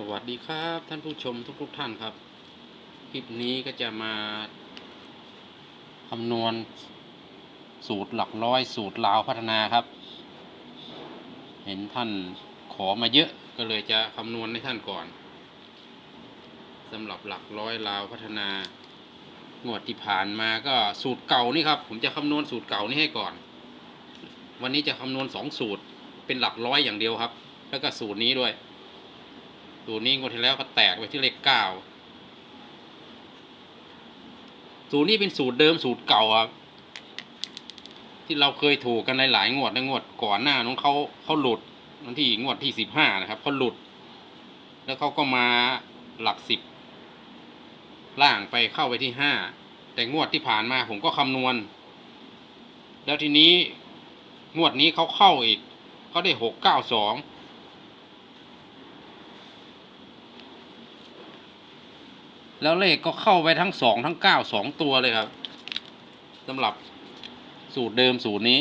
สวัสดีครับท่านผู้ชมทุกทุกๆท่านครับ คลิปนี้ก็จะมาคำนวณสูตรหลักร้อยสูตรลาวพัฒนาครับ เห็นท่านขอมาเยอะก็เลยจะคำนวณให้ท่านก่อนสำหรับหลักร้อยลาวพัฒนางวดที่ผ่านมาก็สูตรเก่านี่ครับ ผมจะคำนวณสูตรเก่านี่ให้ก่อน วันนี้จะคำนวณสองสูตรเป็นหลักร้อยอย่างเดียวครับ แล้วก็สูตรนี้ด้วย ตรนี้งวดที่แล้วก็แตกไปที่เลขเก้าสูตรนี้เป็นสูตรเดิมสูตรเก่าครับที่เราเคยถูกกันในหลายงวดในงวดก่อนหน้าน้องเขาเขาหลุดวันที่งวดที่สิบห้านะครับเขาหลุด แล้วเขาก็มาหลักสิบล่างไปเข้าไปที่ห้าแต่งวดที่ผ่านมาผมก็คำนวณ แล้วทีนี้งวดนี้เขาเข้าอีกเขาได้หกเก้าสอง แล้วเลขก็เข้าไปทั้งสองทั้งเก้าสองตัวเลยครับสำหรับสูตรเดิมสูตรนี้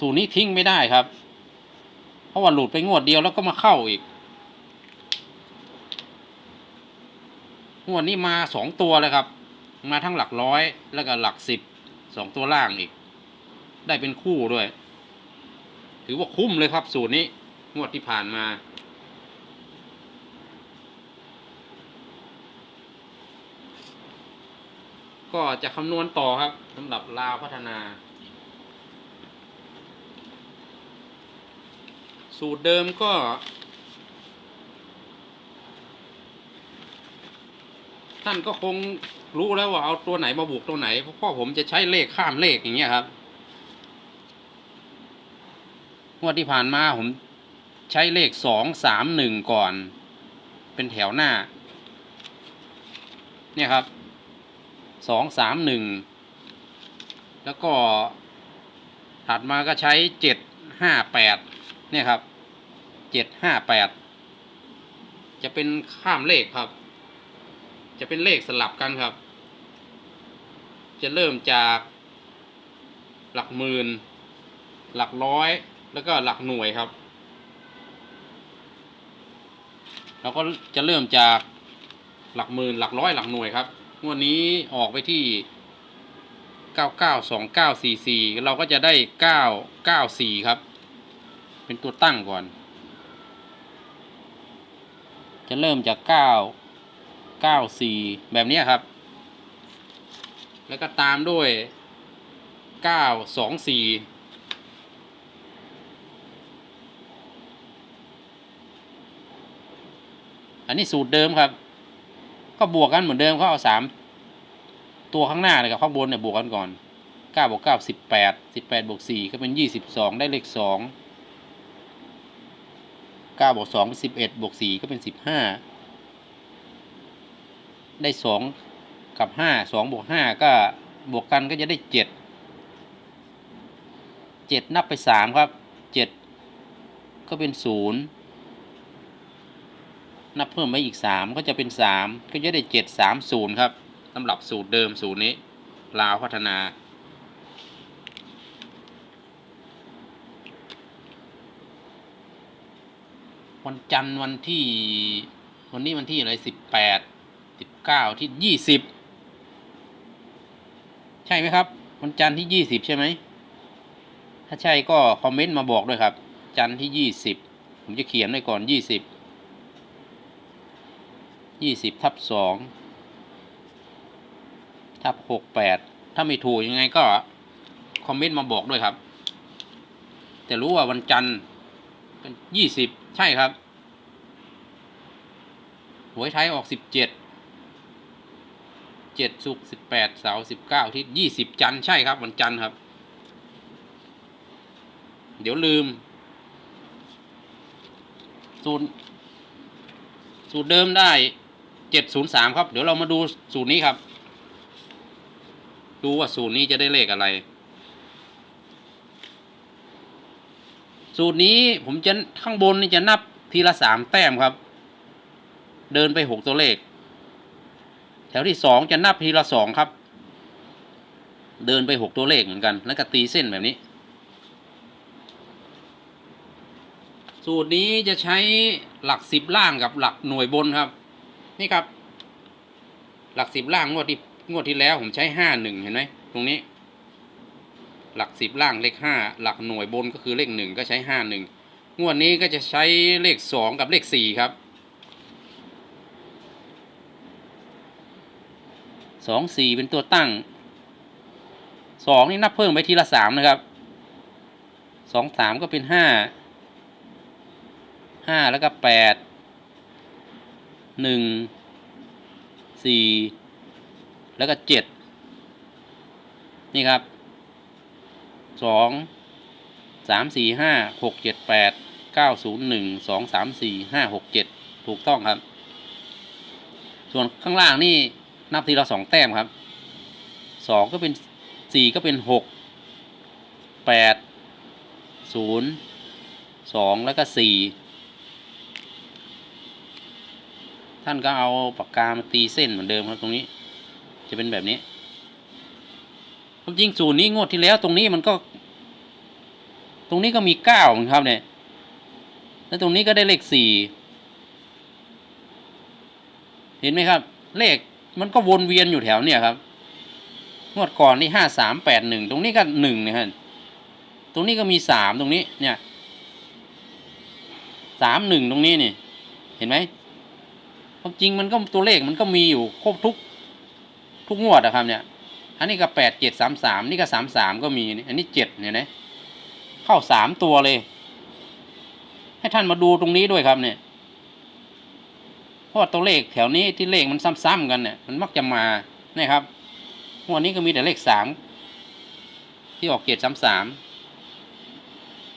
สูตรนี้ทิ้งไม่ได้ครับ เพราะว่าหลุดไปงวดเดียวแล้วก็มาเข้าอีกงวดนี้มาสองตัวเลยครับ มาทั้งหลักร้อยแล้วก็หลักสิบสองตัวล่างอีก ได้เป็นคู่ด้วย ถือว่าคุ้มเลยครับ สูตรนี้งวดที่ผ่านมา ก็จะคำนวณต่อครับสำหรับลาวพัฒนา สูตรเดิมก็ ท่านก็คงรู้แล้วว่าเอาตัวไหนมาบวกตัวไหนเพราะพ่อผมจะใช้เลขข้ามเลขอย่างเงี้ยครับงวดที่ผ่านมาผมใช้เลขสองสามหนึ่งก่อน เป็นแถวหน้า เนี่ยครับ สองสามหนึ่งแล้วก็ถัดมาก็ใช้เจ็ดห้าแปดเนี่ยครับเจ็ดห้าแปดจะเป็นข้ามเลขครับ จะเป็นเลขสลับกันครับ จะเริ่มจากหลักหมื่น หลักร้อย แล้วก็หลักหน่วยครับ เราก็จะเริ่มจากหลักหมื่นหลักร้อยหลักหน่วยครับ งวดนี้ออกไปที่ 992944 เราก็จะได้ 994 ครับ เป็นตัวตั้งก่อน จะเริ่มจาก 9 94 แบบนี้ครับ แล้วก็ตามด้วย 924อันนี้สูตรเดิมครับ ก็บวกกันเหมือนเดิมเขาเอาสามตัวข้างหน้าเลยกับข้างบนเนี่ยบวกกันก่อนเก้าบวกเก้าสิบแปดสิบแปดบวกสี่ก็เป็นยี่สิบสองได้เลขสองเก้าบวกสองสิบเอ็ดบวกสี่ก็เป็นสิบห้าได้สองกับห้าสองบวกห้าก็บวกกันก็จะได้เจ็ดเจ็ดนับไปสามครับเจ็ดก็เป็นศูนย์ นับเพิ่มไปอีกสามก็จะเป็นสามก็จะได้เจ็ดสามศูนย์ครับสำหรับสูตรเดิมสูตรนี้ ลาวพัฒนา วันจันทร์วันที่ วันนี้วันที่อะไรสิบแปดสิบเก้าที่ยี่สิบใช่ไหมครับ วันจันทร์ที่ยี่สิบใช่ไหม ถ้าใช่ก็คอมเมนต์มาบอกด้วยครับ จันทร์ที่ยี่สิบผมจะเขียนไว้ก่อนยี่สิบ ยี่สิบทับสองทับหกแปดถ้าไม่ถูกยังไงก็ คอมเมนต์มาบอกด้วยครับ แต่รู้ว่าวันจันทร์เป็นยี่สิบใช่ครับหวยไทยออกสิบเจ็ดเจ็ดสุกสิบแปดเสาสิบเก้าที่ยี่สิบจันทร์ใช่ครับวันจันทร์ครับ เดี๋ยวลืม สูตรสูตรเดิมได้ เจ็ดศูนย์สามครับ เดี๋ยวเรามาดูสูตรนี้ครับ ดูว่าสูตรนี้จะได้เลขอะไร สูตรนี้ผมจะข้างบนนี่จะนับทีละสามแต้มครับ เดินไปหกตัวเลข แถวที่สองจะนับทีละสองครับ เดินไปหกตัวเลขเหมือนกัน แล้วก็ตีเส้นแบบนี้ สูตรนี้จะใช้หลักสิบล่างกับหลักหน่วยบนครับ นี่ครับ หลักสิบล่างงวดที่งวดที่แล้วผมใช้ห้าหนึ่งเห็นไหมตรงนี้ หลักสิบล่างเลขห้าหลักหน่วยบนก็คือเลขหนึ่งก็ใช้ห้าหนึ่งงวดนี้ก็จะใช้เลขสองกับเลขสี่ครับสองสี่เป็นตัวตั้งสองนี่นับเพิ่มไปทีละสามนะครับสองสามก็เป็นห้าห้าแล้วก็แปด หนึ่งสี่แล้วก็เจ็ดนี่ครับสองสามสี่ห้าหกเจ็ดแปดเก้าศูนย์หนึ่งสองสามสี่ห้าหกเจ็ดถูกต้องครับ ส่วนข้างล่างนี่นับทีละสองแต้มครับสองก็เป็นสี่ก็เป็นหกแปดศูนย์สองแล้วก็สี่ ท่านก็เอาปากกามาตีเส้นเหมือนเดิมครับตรงนี้ จะเป็นแบบนี้ความจริงสูตรนี้งวดที่แล้วตรงนี้มันก็ ตรงนี้ก็มีเก้าครับเนี่ยแล้วตรงนี้ก็ได้เลขสี่เห็นไหมครับ เลขมันก็วนเวียนอยู่แถวเนี่ยครับงวดก่อนนี่ห้าสามแปดหนึ่งตรงนี้ก็หนึ่งเนี่ยฮะตรงนี้ก็มีสามตรงนี้เนี่ยสามหนึ่งตรงนี้นี่ เห็นไหม ความจริงมันก็ตัวเลขมันก็มีอยู่ครบทุกทุกงวดอะครับเนี่ย อันนี้ก็แปดเจ็ดสามสามนี่ก็สามสามก็มีนี่อันนี้เจ็ดเนี่ยนะเข้าสามตัวเลย ให้ท่านมาดูตรงนี้ด้วยครับเนี่ยเพราะว่าตัวเลขแถวนี้ที่เลขมันซ้ำๆกันเนี่ยมันมักจะมาเนี่ยครับงวดนี้ก็มีแต่เลขสามที่ออกเกียรติสามสาม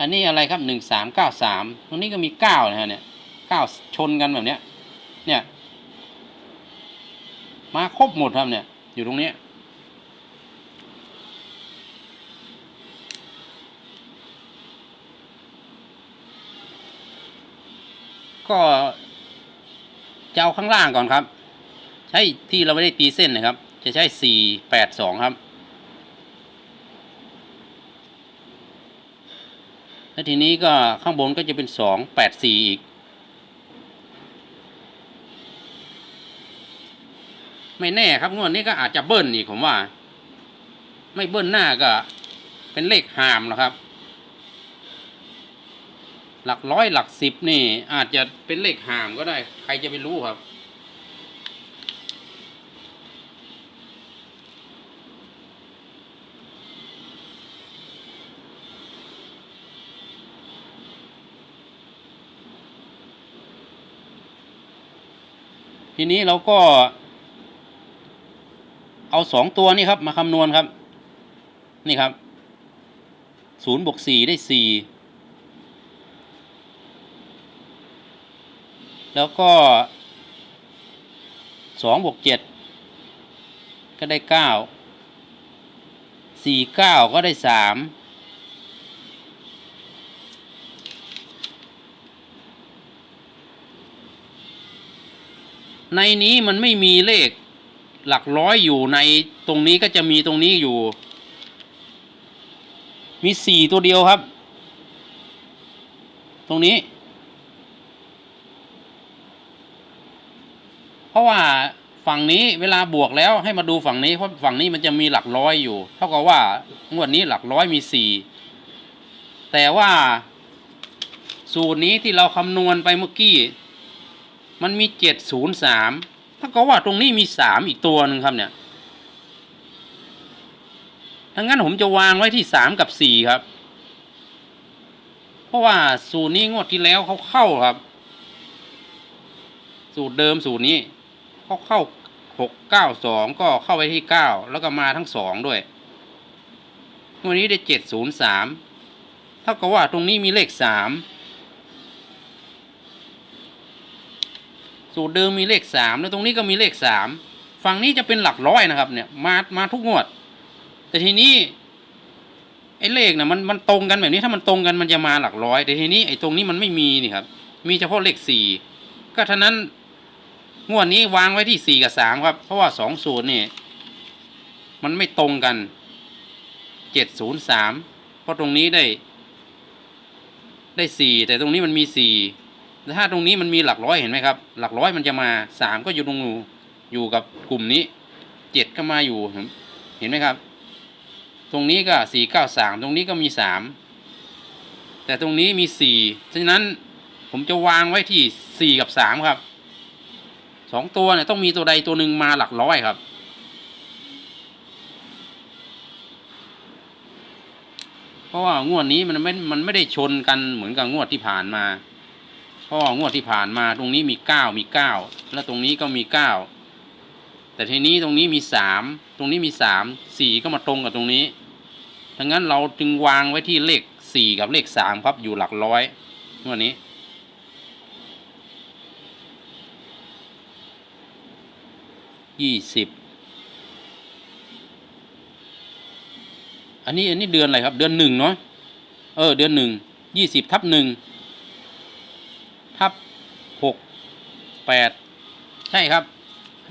อันนี้อะไรครับหนึ่งสามเก้าสามตรงนี้ก็มีเก้านะฮะเนี่ยเก้าชนกันแบบเนี้ย เนี่ย มาครบหมดครับเนี่ย อยู่ตรงนี้ก็จะเอาข้างล่างก่อนครับ ใช้ที่เราไม่ได้ตีเส้นนะครับ จะใช้สี่แปดสองครับ แล้วทีนี้ก็ข้างบนก็จะเป็นสองแปดสี่อีก ไม่แน่ครับงวดนี้ก็อาจจะเบิ้ลอีกผมว่า ไม่เบิ้ลหน้าก็ เป็นเลขหามนะครับ หลักร้อยหลักสิบนี่ อาจจะเป็นเลขหามก็ได้ ใครจะไปรู้ครับทีนี้เราก็ เอาสองตัวนี่ครับมาคำนวณครับ นี่ครับศูนย์บวกสี่ได้สี่แล้วก็สองบวกเจ็ดก็ได้เก้าสี่เก้าก็ได้สามในนี้มันไม่มีเลข หลักร้อยอยู่ในตรงนี้ก็จะมีตรงนี้อยู่ มีสี่ตัวเดียวครับ ตรงนี้ เพราะว่าฝั่งนี้เวลาบวกแล้วให้มาดูฝั่งนี้เพราะฝั่งนี้มันจะมีหลักร้อยอยู่ เท่ากับว่างวดนี้หลักร้อยมีสี่แต่ว่าสูตรนี้ที่เราคำนวณไปเมื่อกี้ มันมีเจ็ดศูนย์สาม เท่ากับว่าตรงนี้มีสามอีกตัวหนึ่งครับเนี่ยทั้งนั้นผมจะวางไว้ที่สามกับสี่ครับ เพราะว่าสูตรนี้งวดที่แล้วเขาเข้าครับ สูตรเดิมสูตรนี้เขาเข้าหกเก้าสองก็เข้าไปที่เก้าแล้วก็มาทั้งสองด้วยวันนี้ได้เจ็ดศูนย์สามเท่ากับว่าตรงนี้มีเลขสาม สูตรเดิมมีเลขสามแล้วตรงนี้ก็มีเลขสามฝั่งนี้จะเป็นหลักร้อยนะครับ เนี่ยมามาทุกงวด แต่ทีนี้ไอ้เลขนะมันมันตรงกันแบบนี้ถ้ามันตรงกันมันจะมาหลักร้อย แต่ทีนี้ไอ้ตรงนี้มันไม่มีนี่ครับ มีเฉพาะเลขสี่ก็ท่านั้นงวดนี้วางไว้ที่สี่กับสามครับ เพราะว่าสองสูตรนี่มันไม่ตรงกันเจ็ดศูนย์สามเพราะตรงนี้ได้ ได้สี่แต่ตรงนี้มันมีสี่ ถ้าตรงนี้มันมีหลักร้อยเห็นไหมครับ หลักร้อยมันจะมาสามก็อยู่ตรงนูอยู่กับกลุ่มนี้เจ็ดก็มาอยู่เห็นไหมครับ ตรงนี้ก็สี่เก้าสามตรงนี้ก็มีสามแต่ตรงนี้มีสี่ฉะนั้นผมจะวางไว้ที่สี่กับสามครับสองตัวเนี่ยต้องมีตัวใดตัวหนึ่งมาหลักร้อยครับ เพราะว่างวดนี้มันไม่ มันไม่ได้ชนกันเหมือนกับงวดที่ผ่านมา เพราะว่างวดที่ผ่านมาตรงนี้มีเก้ามีเก้าแล้วตรงนี้ก็มีเก้าแต่ทีนี้ตรงนี้มีสามตรงนี้มีสามสี่ก็มาตรงกับตรงนี้ดังนั้นเราจึงวางไว้ที่เลขสี่กับเลขสามครับอยู่หลักร้อยงวดนี้ยี่สิบอันนี้อันนี้เดือนอะไรครับ เดือนหนึ่งเนาะเออ เดือนหนึ่งยี่สิบทับหนึ่ง ทับหกแปดใช่ครับ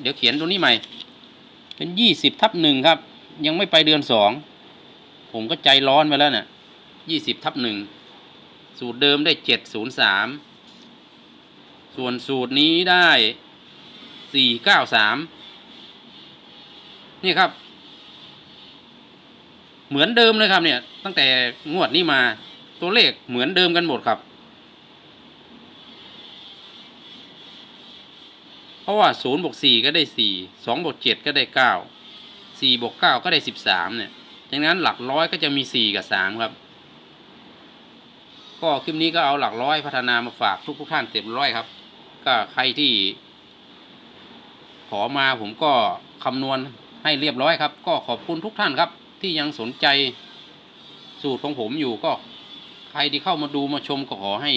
เดี๋ยวเขียนตรงนี้ใหม่ เป็นยี่สิบทับหนึ่งครับ ยังไม่ไปเดือนสองผมก็ใจร้อนไปแล้วเนี่ยยี่สิบทับหนึ่งสูตรเดิมได้เจ็ดศูนย์สามส่วนสูตรนี้ได้สี่เก้าสามนี่ครับ เหมือนเดิมเลยครับเนี่ย ตั้งแต่งวดนี้มาตัวเลขเหมือนเดิมกันหมดครับ เพ ราะว่าศูนย์บวกสี่ก็ได้สี่สองบวกเจ็ดก็ได้เก้าสี่บวกเก้าก็ได้สิบสามเนี่ยดังนั้นหลักร้อยก็จะมีสี่กับสามครับ ก็คลิปนี้ก็เอาหลักร้อยพัฒนามาฝากทุกทุกท่านเต็มร้อยครับ ก็ใครที่ ขอมาผมก็คำนวณให้เรียบร้อยครับ ก็ขอบคุณทุกท่านครับ ที่ยังสนใจสูตรของผมอยู่ก็ใครที่เข้ามาดูมาชมก็ขอให้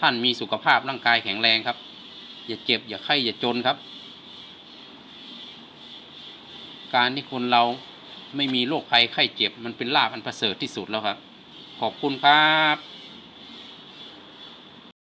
ท่านมีสุขภาพร่างกายแข็งแรงครับ อย่าเจ็บ อย่าไข้อย่าจนครับ การที่คนเราไม่มีโรคภัยไข้เจ็บ มันเป็นลาภอันประเสริฐที่สุดแล้วครับ ขอบคุณครับ